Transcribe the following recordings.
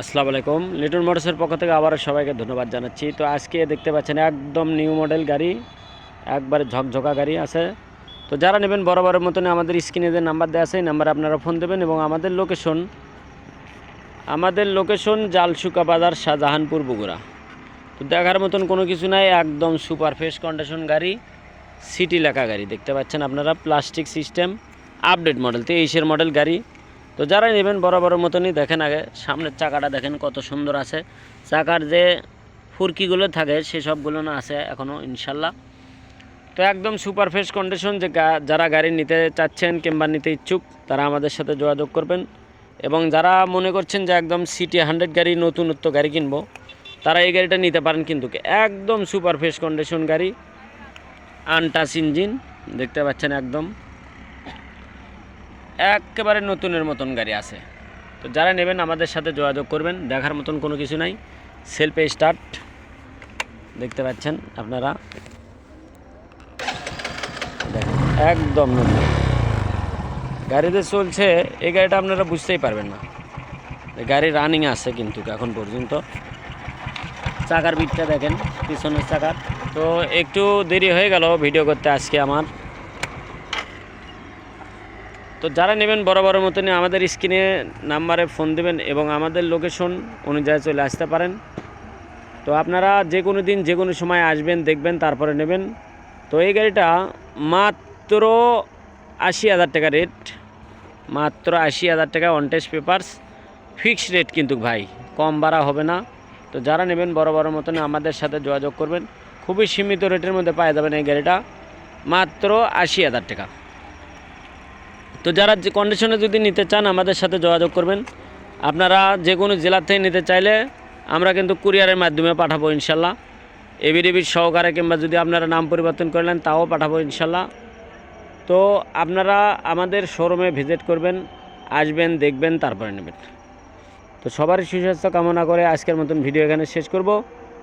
আসসালামু আলাইকুম। লিটন মোটরসের পক্ষ থেকে আবারও সবাইকে ধন্যবাদ জানাচ্ছি। তো আজকে দেখতে পাচ্ছেন একদম নিউ মডেল গাড়ি, একবারে ঝকঝকা গাড়ি আছে। তো যারা নেবেন বরাবরের মতন আমাদের স্ক্রিনে যে নাম্বার দেওয়া আছে, এই নাম্বারে আপনারা ফোন দেবেন এবং আমাদের লোকেশন আমাদের লোকেশন জালসুকা বাজার, শাহজাহানপুর, বগুড়া। তো দেখার মতন কোনো কিছু নাই, একদম সুপার ফ্রেশ কন্ডিশন গাড়ি, সিটি লেখা গাড়ি। দেখতে পাচ্ছেন আপনারা, প্লাস্টিক সিস্টেম, আপডেট মডেল তো তেইশের মডেল গাড়ি। তো যারা নেবেন বরাবরের মতনই দেখেন আগে, সামনের চাকাটা দেখেন কত সুন্দর আছে। চাকার যে ফুরকিগুলো থাকে সেসবগুলো না আছে এখনও ইনশাল্লাহ। তো একদম সুপার ফ্রেশ কন্ডিশন, যে যারা গাড়ি নিতে চাচ্ছেন কিংবা নিতে ইচ্ছুক, তারা আমাদের সাথে যোগাযোগ করবেন। এবং যারা মনে করছেন যে একদম সিটি হান্ড্রেড গাড়ি, নতুনত্ব গাড়ি কিনবো, তারা এই গাড়িটা নিতে পারেন কিন্তু একদম সুপার ফ্রেশ কন্ডিশন গাড়ি। আনটাচ ইঞ্জিন, দেখতে পাচ্ছেন একদম। একেবারে নতুনের মতন গাড়ি আছে। তো যারা নেবেন আমাদের সাথে যোগাযোগ করবেন, দেখার মতন কোনো কিছু নাই। সেলফে স্টার্ট দেখতে পাচ্ছেন আপনারা। একদম নতুন। গাড়িতে চলছে, এই গাড়িটা আপনারা বুঝতেই পারবেন না। গাড়ি রানিং আছে কিন্তু এখন পর্যন্ত। চাকার বিটটা দেখেন, পিছনের চাকার। তো একটু দেরি হয়ে গেল ভিডিও করতে আজকে আমার। তো যারা নেবেন বরাবরের মতনই আমাদের স্ক্রিনে নাম্বারে ফোন দেবেন এবং আমাদের লোকেশন অনুযায়ী চলে আসতে পারেন। তো আপনারা যে কোনো দিন, যে কোনো সময় আসবেন, দেখবেন, তারপরে নেবেন। তো এই গাড়িটা মাত্র আশি হাজার টাকা রেট। মাত্র আশি হাজার টাকা on test papers fixed rate কিন্তু ভাই, কম বাড়া হবে না। তো যারা নেবেন বড় বড় মতন আমাদের সাথে যোগাযোগ করবেন। খুবই সীমিত রেটের মধ্যে পাওয়া যাবেন এই গাড়িটা। মাত্র আশি হাজার টাকা। তো যারা যে কন্ডিশনে যদি নিতে চান আমাদের সাথে যোগাযোগ করবেন। আপনারা যে কোনো জেলা থেকে নিতে চাইলে আমরা কিন্তু কুরিয়ারের মাধ্যমে পাঠাবো ইনশাল্লাহ। এবিডিবির সহকারে কিংবা যদি আপনারা নাম পরিবর্তন করলেন তাও পাঠাবো ইনশাল্লাহ। তো আপনারা আমাদের শোরুমে ভিজিট করবেন, আসবেন, দেখবেন, তারপরে নেবেন। তো সবারই সুস্বাস্থ্য কামনা করে আজকের মতন ভিডিও এখানে শেষ করব।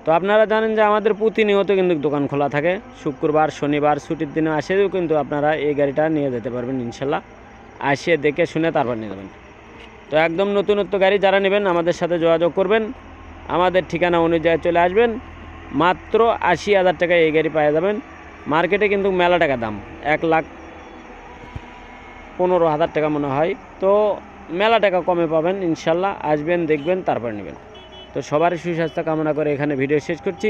তো আপনারা জানেন যে আমাদের প্রতিনিয়ত কিন্তু দোকান খোলা থাকে। শুক্রবার, শনিবার ছুটির দিনে আসেও কিন্তু আপনারা এই গাড়িটা নিয়ে যেতে পারবেন ইনশাল্লাহ। আসিয়ে দেখে শুনে তারপর নিয়ে যাবেন। তো একদম নতুনত্ব গাড়ি যারা নেবেন, আমাদের সাথে যোগাযোগ করবেন। আমাদের ঠিকানা অনুযায়ী চলে আসবেন। মাত্র আশি হাজার টাকায় এই গাড়ি পাওয়া যাবেন। মার্কেটে কিন্তু মেলা টাকা দাম, এক লাখ পনেরো হাজার টাকা মনে হয়। তো মেলা টাকা কমে পাবেন, ইনশাল্লাহ আসবেন, দেখবেন, তারপর নেবেন। তো সবারই সুস্বাস্থ্য কামনা করে এখানে ভিডিও শেষ করছি।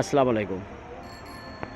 আসসালামু আলাইকুম।